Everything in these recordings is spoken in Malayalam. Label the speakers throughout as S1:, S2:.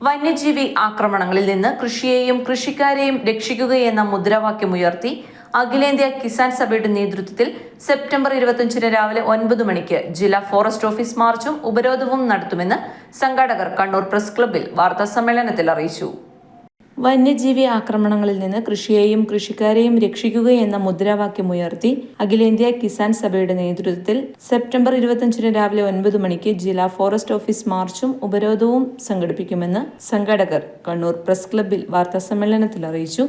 S1: വന്യജീവി ആക്രമണങ്ങളിൽ നിന്ന് കൃഷിയെയും കൃഷിക്കാരെയും രക്ഷിക്കുകയെന്ന മുദ്രാവാക്യമുയർത്തി അഖിലേന്ത്യാ കിസാൻ സഭയുടെ നേതൃത്വത്തിൽ സെപ്റ്റംബർ ഇരുപത്തിയഞ്ചിന് രാവിലെ ഒൻപത് മണിക്ക് ജില്ലാ ഫോറസ്റ്റ് ഓഫീസ് മാർച്ചും ഉപരോധവും നടത്തുമെന്ന് സംഘാടകർ കണ്ണൂർ പ്രസ് ക്ലബ്ബിൽ വാർത്താസമ്മേളനത്തിൽ അറിയിച്ചു. വന്യജീവി ആക്രമണങ്ങളിൽ നിന്ന് കൃഷിയെയും കൃഷിക്കാരെയും രക്ഷിക്കുകയെന്ന മുദ്രാവാക്യമുയർത്തി അഖിലേന്ത്യാ കിസാൻ സഭയുടെ നേതൃത്വത്തിൽ സെപ്റ്റംബർ ഇരുപത്തിയഞ്ചിന് രാവിലെ ഒൻപത് മണിക്ക് ജില്ലാ ഫോറസ്റ്റ് ഓഫീസ് മാർച്ചും ഉപരോധവും സംഘടിപ്പിക്കുമെന്ന് സംഘാടകർ കണ്ണൂർ പ്രസ് ക്ലബ്ബിൽ വാർത്താസമ്മേളനത്തിൽ അറിയിച്ചു.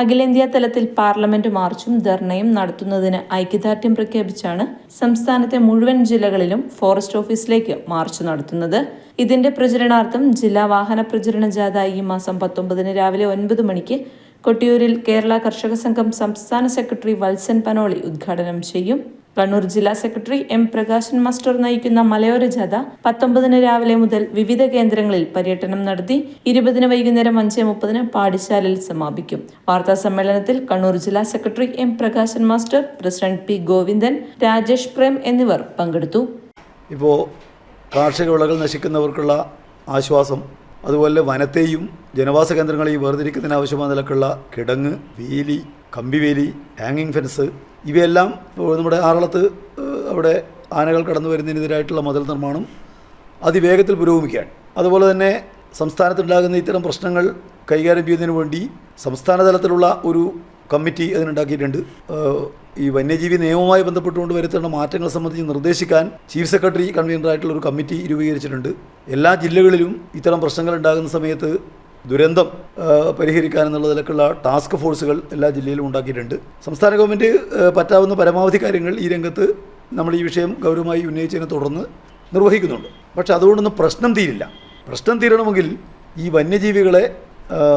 S1: അഖിലേന്ത്യാ തലത്തിൽ പാർലമെന്റ് മാർച്ചും ധർണയും നടത്തുന്നതിന് ഐക്യദാർഢ്യം പ്രഖ്യാപിച്ചാണ് സംസ്ഥാനത്തെ മുഴുവൻ ജില്ലകളിലും ഫോറസ്റ്റ് ഓഫീസിലേക്ക് മാർച്ച് നടത്തുന്നത്. ഇതിന്റെ പ്രചരണാർത്ഥം ജില്ലാ വാഹന പ്രചരണ ജാഥ ഈ മാസം പത്തൊമ്പതിന് രാവിലെ ഒൻപത് മണിക്ക് കൊട്ടിയൂരിൽ കേരള കർഷക സംഘം സംസ്ഥാന സെക്രട്ടറി വത്സൻ പനോളി ഉദ്ഘാടനം ചെയ്യും. കണ്ണൂർ ജില്ലാ സെക്രട്ടറി എം പ്രകാശൻ മാസ്റ്റർ നയിക്കുന്ന മലയോര ജാഥ പത്തൊമ്പതിന് രാവിലെ മുതൽ വിവിധ കേന്ദ്രങ്ങളിൽ പര്യടനം നടത്തി ഇരുപതിന് വൈകുന്നേരം അഞ്ച് മുപ്പതിന് പാഠശാലയിൽ സമാപിക്കും. വാർത്താ സമ്മേളനത്തിൽ കണ്ണൂർ ജില്ലാ secretary M Prakashan master president P Govindan Rajesh Prem എന്നിവർ പങ്കെടുത്തു.
S2: ഇപ്പോൾ കാർഷിക വിളകൾ നശിക്കുന്നവർക്കുള്ള ആശ്വാസം അതുപോലെ വനത്തെയും ജനവാസ കേന്ദ്രങ്ങളെയും വേർതിരിക്കുന്നതിന് ആവശ്യമായ നിലക്കുള്ള കിടങ്ങ് വേലി കമ്പിവേലി ഹാങ്ങിങ് ഫെൻസ് ഇവയെല്ലാം നമ്മുടെ ആറളത്ത് അവിടെ ആനകൾ കടന്നു വരുന്നതിനെതിരായിട്ടുള്ള മതിൽ നിർമ്മാണം അതിവേഗത്തിൽ പുരോഗമിക്കുകയാണ്. അതുപോലെ തന്നെ സംസ്ഥാനത്തുണ്ടാകുന്ന ഇത്തരം പ്രശ്നങ്ങൾ കൈകാര്യം ചെയ്യുന്നതിന് വേണ്ടി സംസ്ഥാന തലത്തിലുള്ള ഒരു കമ്മിറ്റി അതിനുണ്ടാക്കിയിട്ടുണ്ട്. ഈ വന്യജീവി നിയമവുമായി ബന്ധപ്പെട്ടുകൊണ്ട് വരുത്തേണ്ട മാറ്റങ്ങൾ സംബന്ധിച്ച് നിർദ്ദേശിക്കാൻ ചീഫ് സെക്രട്ടറി കൺവീനറായിട്ടുള്ള ഒരു കമ്മിറ്റി രൂപീകരിച്ചിട്ടുണ്ട്. എല്ലാ ജില്ലകളിലും ഇത്തരം പ്രശ്നങ്ങൾ ഉണ്ടാകുന്ന സമയത്ത് ദുരന്തം പരിഹരിക്കാൻ എന്നുള്ള നിലക്കുള്ള ടാസ്ക് ഫോഴ്സുകൾ എല്ലാ ജില്ലയിലും ഉണ്ടാക്കിയിട്ടുണ്ട്. സംസ്ഥാന ഗവൺമെന്റ് പറ്റാവുന്ന പരമാവധി കാര്യങ്ങൾ ഈ രംഗത്ത് നമ്മൾ ഈ വിഷയം ഗൗരവമായി ഉന്നയിച്ചതിനെ തുടർന്ന് നിർവഹിക്കുന്നുണ്ട്. പക്ഷെ അതുകൊണ്ടൊന്നും പ്രശ്നം തീരില്ല. പ്രശ്നം തീരണമെങ്കിൽ ഈ വന്യജീവികളെ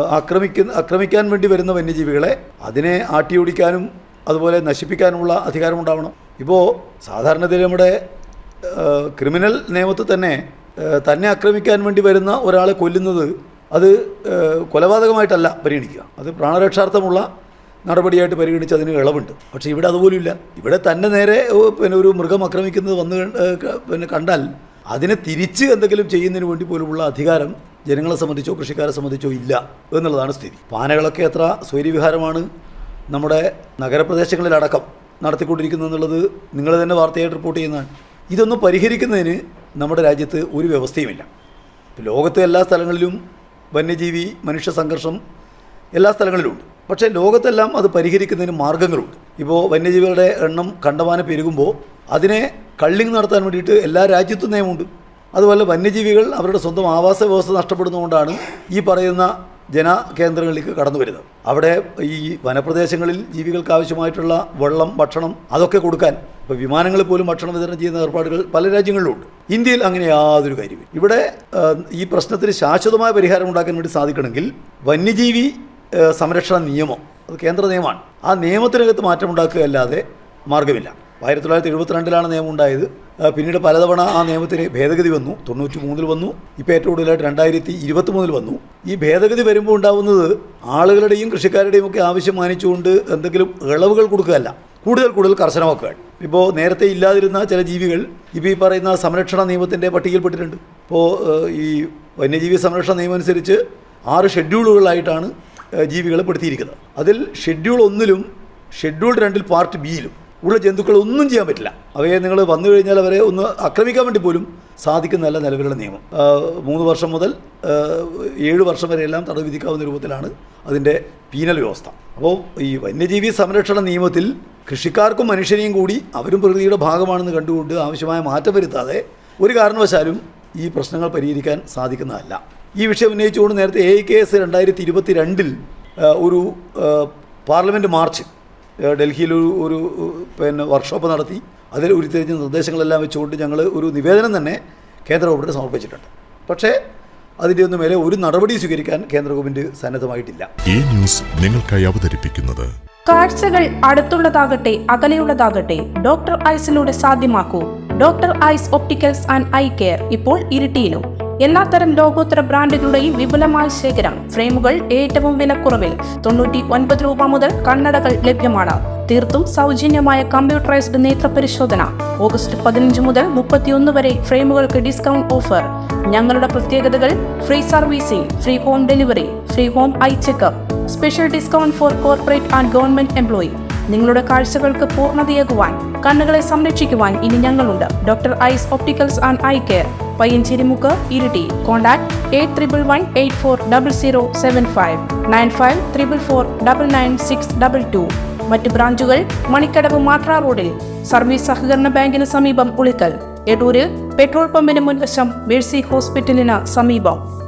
S2: ആക്രമിക്കുന്ന ആക്രമിക്കാൻ വേണ്ടി വരുന്ന വന്യജീവികളെ അതിനെ ആട്ടിയോടിക്കാനും അതുപോലെ നശിപ്പിക്കാനുമുള്ള അധികാരമുണ്ടാവണം ഇപ്പോൾ സാധാരണത്തിൽ നമ്മുടെ ക്രിമിനൽ നിയമത്തിൽ തന്നെ തന്നെ ആക്രമിക്കാൻ വേണ്ടി വരുന്ന ഒരാളെ കൊല്ലുന്നത് അത് കൊലപാതകമായിട്ടല്ല പരിഗണിക്കുക. അത് പ്രാണരക്ഷാർത്ഥമുള്ള നടപടിയായിട്ട് പരിഗണിച്ച് അതിന് ഇളവുണ്ട്. പക്ഷേ ഇവിടെ അതുപോലുമില്ല. ഇവിടെ തന്നെ നേരെ പിന്നെ ഒരു മൃഗം ആക്രമിക്കുന്നത് വന്ന് പിന്നെ കണ്ടാൽ അതിനെ തിരിച്ച് എന്തെങ്കിലും ചെയ്യുന്നതിന് വേണ്ടി പോലുമുള്ള അധികാരം ജനങ്ങളെ സംബന്ധിച്ചോ കൃഷിക്കാരെ സംബന്ധിച്ചോ ഇല്ല എന്നുള്ളതാണ് സ്ഥിതി. പാനകളൊക്കെ എത്ര സ്വൈര്യവിഹാരമാണ് നമ്മുടെ നഗരപ്രദേശങ്ങളിലടക്കം നടത്തിക്കൊണ്ടിരിക്കുന്നത് എന്നുള്ളത് നിങ്ങൾ തന്നെ വാർത്തയായിട്ട് റിപ്പോർട്ട് ചെയ്യുന്നതാണ്. ഇതൊന്നും പരിഹരിക്കുന്നതിന് നമ്മുടെ രാജ്യത്ത് ഒരു വ്യവസ്ഥയുമില്ല. ലോകത്തെ എല്ലാ സ്ഥലങ്ങളിലും വന്യജീവി മനുഷ്യ സംഘർഷം എല്ലാ സ്ഥലങ്ങളിലും ഉണ്ട് പക്ഷേ ലോകത്തെല്ലാം അത് പരിഹരിക്കുന്നതിന് മാർഗങ്ങളുണ്ട്. ഇപ്പോൾ വന്യജീവികളുടെ എണ്ണം കണ്ടമാനം പെരുകുമ്പോൾ അതിനെ കള്ളിങ് നടത്താൻ വേണ്ടിയിട്ട് എല്ലാ രാജ്യത്തും നിയമമുണ്ട്. അതുപോലെ വന്യജീവികൾ അവരുടെ സ്വന്തം ആവാസ വ്യവസ്ഥ നഷ്ടപ്പെടുന്നതുകൊണ്ടാണ് ഈ പറയുന്ന ജനകേന്ദ്രങ്ങളിലേക്ക് കടന്നു വരുന്നത്. അവിടെ ഈ വനപ്രദേശങ്ങളിൽ ജീവികൾക്ക് ആവശ്യമായിട്ടുള്ള വെള്ളം ഭക്ഷണം അതൊക്കെ കൊടുക്കാൻ ഇപ്പോൾ വിമാനങ്ങളിൽ പോലും ഭക്ഷണം വിതരണം ചെയ്യുന്ന ഏർപ്പാടുകൾ പല രാജ്യങ്ങളിലുണ്ട്. ഇന്ത്യയിൽ അങ്ങനെ യാതൊരു കാര്യമില്ല ഇവിടെ ഈ പ്രശ്നത്തിന് ശാശ്വതമായ പരിഹാരം ഉണ്ടാക്കാൻ വേണ്ടി സാധിക്കണമെങ്കിൽ വന്യജീവി സംരക്ഷണ നിയമം അത് കേന്ദ്ര നിയമമാണ്. ആ നിയമത്തിനകത്ത് മാറ്റമുണ്ടാക്കുക അല്ലാതെ മാർഗമില്ല ആയിരത്തി തൊള്ളായിരത്തി എഴുപത്തിരണ്ടിലാണ് നിയമം ഉണ്ടായത് പിന്നീട് പലതവണ ആ നിയമത്തിന് ഭേദഗതി വന്നു. തൊണ്ണൂറ്റി മൂന്നിൽ വന്നു. ഇപ്പോൾ ഏറ്റവും കൂടുതലായിട്ട് രണ്ടായിരത്തി ഇരുപത്തി മൂന്നിൽ വന്നു. ഈ ഭേദഗതി വരുമ്പോൾ ഉണ്ടാവുന്നത് ആളുകളുടെയും കൃഷിക്കാരുടെയും ഒക്കെ ആവശ്യം മാനിച്ചുകൊണ്ട് എന്തെങ്കിലും ഇളവുകൾ കൊടുക്കുകയല്ല. കൂടുതൽ കൂടുതൽ കർശനമാക്കുക ഇപ്പോൾ നേരത്തെ ഇല്ലാതിരുന്ന ചില ജീവികൾ ഇപ്പോൾ ഈ പറയുന്ന സംരക്ഷണ നിയമത്തിന്റെ പട്ടികയിൽപ്പെട്ടിട്ടുണ്ട്. ഇപ്പോൾ ഈ വന്യജീവി സംരക്ഷണ നിയമം അനുസരിച്ച് ആറ് ഷെഡ്യൂളുകളായിട്ടാണ് ജീവികളെ പെടുത്തിയിരിക്കുന്നത്. അതിൽ ഷെഡ്യൂൾ ഒന്നിലും ഷെഡ്യൂൾ രണ്ടിൽ പാർട്ട് ബിയിലും ഉള്ള ജന്തുക്കൾ ഒന്നും ചെയ്യാൻ പറ്റില്ല. അവയെ നിങ്ങൾ വന്നു കഴിഞ്ഞാൽ അവരെ ഒന്ന് ആക്രമിക്കാൻ വേണ്ടി പോലും സാധിക്കുന്നതല്ല നിലവിലുള്ള നിയമം. മൂന്ന് വർഷം മുതൽ ഏഴ് വർഷം വരെയെല്ലാം തടവ് വിധിക്കാവുന്ന രൂപത്തിലാണ് അതിന്റെ പീനൽ വ്യവസ്ഥ. അപ്പോൾ ഈ വന്യജീവി സംരക്ഷണ നിയമത്തിൽ കൃഷിക്കാർക്കും മനുഷ്യനെയും കൂടി അവരും പ്രകൃതിയുടെ ഭാഗമാണെന്ന് കണ്ടുകൊണ്ട് ആവശ്യമായ മാറ്റം വരുത്താതെ ഒരു കാരണവശാലും ഈ പ്രശ്നങ്ങൾ പരിഹരിക്കാൻ സാധിക്കുന്നതല്ല. ഈ വിഷയം ഉന്നയിച്ചുകൊണ്ട് നേരത്തെ എ കെ എസ് രണ്ടായിരത്തി ഇരുപത്തി രണ്ടിൽ ഒരു പാർലമെന്റ് മാർച്ച് ഡൽഹിയിൽ ഒരു ഒരു പിന്നെ വർക്ക്ഷോപ്പ് നടത്തി. അതിൽ ഉരുത്തിരിഞ്ഞ നിർദ്ദേശങ്ങളെല്ലാം വെച്ചുകൊണ്ട് ഞങ്ങൾ ഒരു നിവേദനം തന്നെ കേന്ദ്ര ഗവൺമെന്റ് സമർപ്പിച്ചിട്ടുണ്ട്. പക്ഷേ അതിന്റെ ഒന്നും മേലെ ഒരു നടപടി സ്വീകരിക്കാൻ കേന്ദ്ര ഗവൺമെന്റ് സന്നദ്ധമായിട്ടില്ല.
S3: ഈ ന്യൂസ് നിങ്ങൾക്കായി അവതരിപ്പിക്കുന്നത്
S4: കാഴ്ചകൾ അടുത്തുള്ളതാകട്ടെ അകലെയുള്ളതാകട്ടെ ഡോക്ടർ ഐസിലൂടെ സാധ്യമാക്കൂ. Doctor eyes opticals and eye care ഇപ്പോൾ ഇരിട്ടിയിലും. എല്ലാത്തരം ലോകോത്തര ബ്രാൻഡുകളുടെയും വിപുലമായ ശേഖരം ഫ്രെയിമുകൾ ഏറ്റവും വിലക്കുറവിൽ തൊണ്ണൂറ്റി ഒൻപത് രൂപ മുതൽ കണ്ണടകൾ ലഭ്യമാണ്. തീർത്തും സൗജന്യമായ കമ്പ്യൂട്ടറൈസ്ഡ് നേത്ര പരിശോധന ഓഗസ്റ്റ് പതിനഞ്ച് മുതൽ മുപ്പത്തിയൊന്ന് വരെ ഫ്രെയിമുകൾക്ക് ഡിസ്കൗണ്ട് ഓഫർ. ഞങ്ങളുടെ പ്രത്യേകതകൾ free servicing free home delivery free home eye checkup special discount for corporate and government employee. നിങ്ങളുടെ കാഴ്ചകൾക്ക് പൂർണതയേകുവാൻ കണ്ണുകളെ സംരക്ഷിക്കുവാൻ ഇനി ഞങ്ങളുണ്ട്. Doctor ice opticals and eye care. Payyancherimukku Iritty. Contact eight triple one eight four double zero seven five nine five triple four double nine six double two. മറ്റ് ബ്രാഞ്ചുകൾ മണിക്കടവ് മാത്രാ റോഡിൽ. സർവീസ് സഹകരണ ബാങ്കിന് സമീപം ഉളിക്കൽ. എടൂരിൽ പെട്രോൾ പമ്പിന് മുൻവശം മേഴ്സി ഹോസ്പിറ്റലിന് സമീപം.